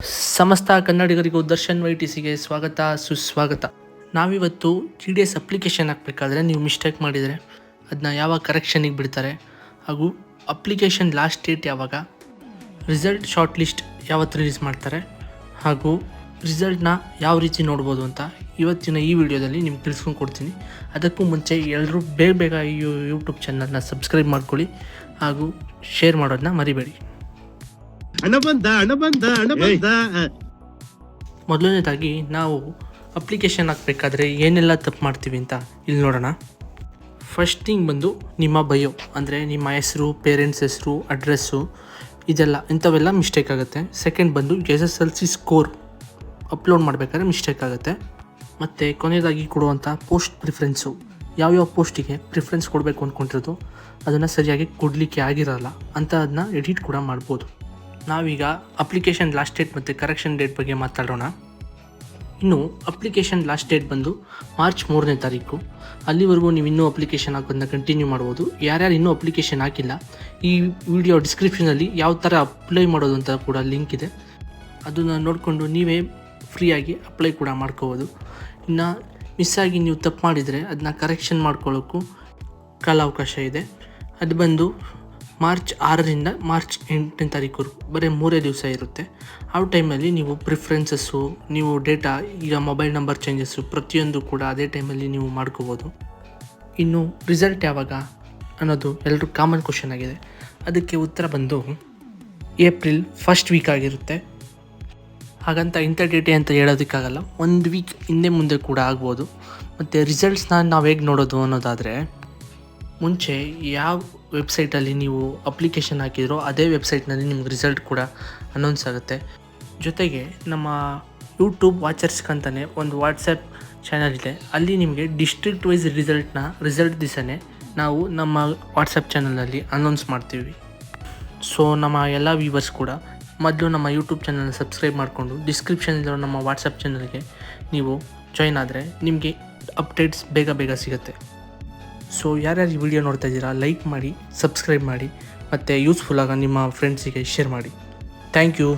ಸಮಸ್ತ ಕನ್ನಡಿಗರಿಗೂ Darshan Y T ಸಿಗೆ ಸ್ವಾಗತ, ಸುಸ್ವಾಗತ. ನಾವಿವತ್ತು ಟಿ ಡಿ ಎಸ್ ಅಪ್ಲಿಕೇಶನ್ ಹಾಕಬೇಕಾದ್ರೆ ನೀವು ಮಿಸ್ಟೇಕ್ ಮಾಡಿದರೆ ಅದನ್ನ ಯಾವಾಗ ಕರೆಕ್ಷನಿಗೆ ಬಿಡ್ತಾರೆ ಹಾಗೂ ಅಪ್ಲಿಕೇಶನ್ ಲಾಸ್ಟ್ ಡೇಟ್ ಯಾವಾಗ ರಿಸಲ್ಟ್ ಶಾರ್ಟ್ ಲಿಸ್ಟ್ ಯಾವತ್ತು ರಿಲೀಸ್ ಮಾಡ್ತಾರೆ ಹಾಗೂ ರಿಸಲ್ಟ್ನ ಯಾವ ರೀತಿ ನೋಡ್ಬೋದು ಅಂತ ಇವತ್ತಿನ ಈ ವಿಡಿಯೋದಲ್ಲಿ ನಿಮ್ಗೆ ತಿಳಿಸ್ಕೊಂಡು ಕೊಡ್ತೀನಿ. ಅದಕ್ಕೂ ಮುಂಚೆ ಎಲ್ಲರೂ ಬೇಗ ಬೇಗ ಈ ಯೂಟ್ಯೂಬ್ ಚಾನಲ್ನ ಸಬ್ಸ್ಕ್ರೈಬ್ ಮಾಡ್ಕೊಳ್ಳಿ ಹಾಗೂ ಶೇರ್ ಮಾಡೋದನ್ನ ಮರಿಬೇಡಿ. ಹಣ ಬಂದ ಹಣ ಬಂದ ಹಣ ಬಂದ ಮೊದಲನೇದಾಗಿ ನಾವು ಅಪ್ಲಿಕೇಶನ್ ಹಾಕಬೇಕಾದ್ರೆ ಏನೆಲ್ಲ ತಪ್ಪು ಮಾಡ್ತೀವಿ ಅಂತ ಇಲ್ಲಿ ನೋಡೋಣ. ಫಸ್ಟ್ ಥಿಂಗ್ ಬಂದು ನಿಮ್ಮ ಬಯೋ ಅಂದರೆ ನಿಮ್ಮ ಹೆಸರು ಪೇರೆಂಟ್ಸ್ ಹೆಸರು ಅಡ್ರೆಸ್ಸು ಇದೆಲ್ಲ ಇಂಥವೆಲ್ಲ ಮಿಸ್ಟೇಕ್ ಆಗುತ್ತೆ. ಸೆಕೆಂಡ್ ಬಂದು S S L C score upload ಮಾಡಬೇಕಾದ್ರೆ ಮಿಸ್ಟೇಕ್ ಆಗುತ್ತೆ. ಮತ್ತು ಕೊನೆಯದಾಗಿ ಕೊಡುವಂಥ ಪೋಸ್ಟ್ ಪ್ರಿಫ್ರೆನ್ಸು ಯಾವ್ಯಾವ ಪೋಸ್ಟಿಗೆ ಪ್ರಿಫರೆನ್ಸ್ ಕೊಡಬೇಕು ಅಂದ್ಕೊಂಡಿರೋದು ಅದನ್ನು ಸರಿಯಾಗಿ ಕೊಡಲಿಕ್ಕೆ ಆಗಿರಲ್ಲ ಅಂತ ಅದನ್ನ ಎಡಿಟ್ ಕೂಡ ಮಾಡ್ಬೋದು. ನಾವೀಗ ಅಪ್ಲಿಕೇಶನ್ ಲಾಸ್ಟ್ ಡೇಟ್ ಮತ್ತು ಕರೆಕ್ಷನ್ ಡೇಟ್ ಬಗ್ಗೆ ಮಾತಾಡೋಣ. ಇನ್ನು ಅಪ್ಲಿಕೇಶನ್ ಲಾಸ್ಟ್ ಡೇಟ್ ಬಂದು ಮಾರ್ಚ್ ಮೂರನೇ ತಾರೀಕು. ಅಲ್ಲಿವರೆಗೂ ನೀವು ಇನ್ನೂ ಅಪ್ಲಿಕೇಶನ್ ಹಾಕೋದನ್ನ ಕಂಟಿನ್ಯೂ ಮಾಡ್ಬೋದು. ಯಾರ್ಯಾರು ಇನ್ನೂ ಅಪ್ಲಿಕೇಶನ್ ಹಾಕಿಲ್ಲ, ಈ ವಿಡಿಯೋ ಡಿಸ್ಕ್ರಿಪ್ಷನಲ್ಲಿ ಯಾವ ಥರ ಅಪ್ಲೈ ಮಾಡೋದು ಅಂತ ಕೂಡ ಲಿಂಕ್ ಇದೆ. ಅದನ್ನು ನೋಡಿಕೊಂಡು ನೀವೇ ಫ್ರೀಯಾಗಿ ಅಪ್ಲೈ ಕೂಡ ಮಾಡ್ಕೋಬೋದು. ಇನ್ನು ಮಿಸ್ ಆಗಿ ನೀವು ತಪ್ಪು ಮಾಡಿದರೆ ಅದನ್ನ ಕರೆಕ್ಷನ್ ಮಾಡ್ಕೊಳ್ಳೋಕ್ಕೂ ಕಾಲಾವಕಾಶ ಇದೆ. ಅದು ಬಂದು ಮಾರ್ಚ್ ಆರರಿಂದ ಮಾರ್ಚ್ ಎಂಟನೇ ತಾರೀಕುವರೆಗೂ, ಬರೀ ಮೂರೇ ದಿವಸ ಇರುತ್ತೆ. ಆ ಟೈಮಲ್ಲಿ ನೀವು ಪ್ರಿಫ್ರೆನ್ಸಸ್ಸು, ನೀವು ಡೇಟಾ, ಈಗ ಮೊಬೈಲ್ ನಂಬರ್ ಚೇಂಜಸ್ಸು ಪ್ರತಿಯೊಂದು ಕೂಡ ಅದೇ ಟೈಮಲ್ಲಿ ನೀವು ಮಾಡ್ಕೋಬೋದು. ಇನ್ನು ರಿಸಲ್ಟ್ ಯಾವಾಗ ಅನ್ನೋದು ಎಲ್ಲರೂ ಕಾಮನ್ ಕ್ವಶನ್ ಆಗಿದೆ. ಅದಕ್ಕೆ ಉತ್ತರ ಬಂದು ಏಪ್ರಿಲ್ ಫಸ್ಟ್ ವೀಕ್ ಆಗಿರುತ್ತೆ. ಹಾಗಂತ ಇಂಥ ಡೇಟೆ ಅಂತ ಹೇಳೋದಕ್ಕಾಗಲ್ಲ. ಒಂದು ವೀಕ್ ಹಿಂದೆ ಮುಂದೆ ಕೂಡ ಆಗ್ಬೋದು. ಮತ್ತು ರಿಸಲ್ಟ್ಸ್ನ ನಾವು ಹೇಗೆ ನೋಡೋದು ಅನ್ನೋದಾದರೆ ಮುಂಚೆ ಯಾವ ವೆಬ್ಸೈಟಲ್ಲಿ ನೀವು ಅಪ್ಲಿಕೇಶನ್ ಹಾಕಿದ್ರೋ ಅದೇ ವೆಬ್ಸೈಟ್ನಲ್ಲಿ ನಿಮ್ಗೆ ರಿಸಲ್ಟ್ ಕೂಡ ಅನೌನ್ಸ್ ಆಗುತ್ತೆ. ಜೊತೆಗೆ ನಮ್ಮ ಯೂಟ್ಯೂಬ್ ವಾಚರ್ಸ್ಗಂತಲೇ ಒಂದು ವಾಟ್ಸಪ್ ಚಾನಲ್ ಇದೆ. ಅಲ್ಲಿ ನಿಮಗೆ ಡಿಸ್ಟ್ರಿಕ್ಟ್ ವೈಸ್ ರಿಸಲ್ಟ್ನ ರಿಸಲ್ಟ್ ದಿವಸನೇ ನಾವು ನಮ್ಮ ವಾಟ್ಸಪ್ ಚಾನಲಲ್ಲಿ ಅನೌನ್ಸ್ ಮಾಡ್ತೀವಿ. ಸೊ ನಮ್ಮ ಎಲ್ಲ ವ್ಯೂವರ್ಸ್ ಕೂಡ ಮೊದಲು ನಮ್ಮ ಯೂಟ್ಯೂಬ್ ಚಾನಲ್ನ ಸಬ್ಸ್ಕ್ರೈಬ್ ಮಾಡಿಕೊಂಡು ಡಿಸ್ಕ್ರಿಪ್ಷನ್ಲಿರೋ ನಮ್ಮ ವಾಟ್ಸಪ್ ಚಾನಲ್ಗೆ ನೀವು ಜಾಯ್ನ್ ಆದರೆ ನಿಮಗೆ ಅಪ್ಡೇಟ್ಸ್ ಬೇಗ ಬೇಗ ಸಿಗುತ್ತೆ. ಸೊ ಯಾರ್ಯಾರು ಈ ವಿಡಿಯೋ ನೋಡ್ತಾ ಇದ್ದೀರಾ ಲೈಕ್ ಮಾಡಿ ಸಬ್ಸ್ಕ್ರೈಬ್ ಮಾಡಿ, ಮತ್ತು ಯೂಸ್ಫುಲ್ ಆಗ ನಿಮ್ಮ ಫ್ರೆಂಡ್ಸಿಗೆ ಶೇರ್ ಮಾಡಿ. Thank you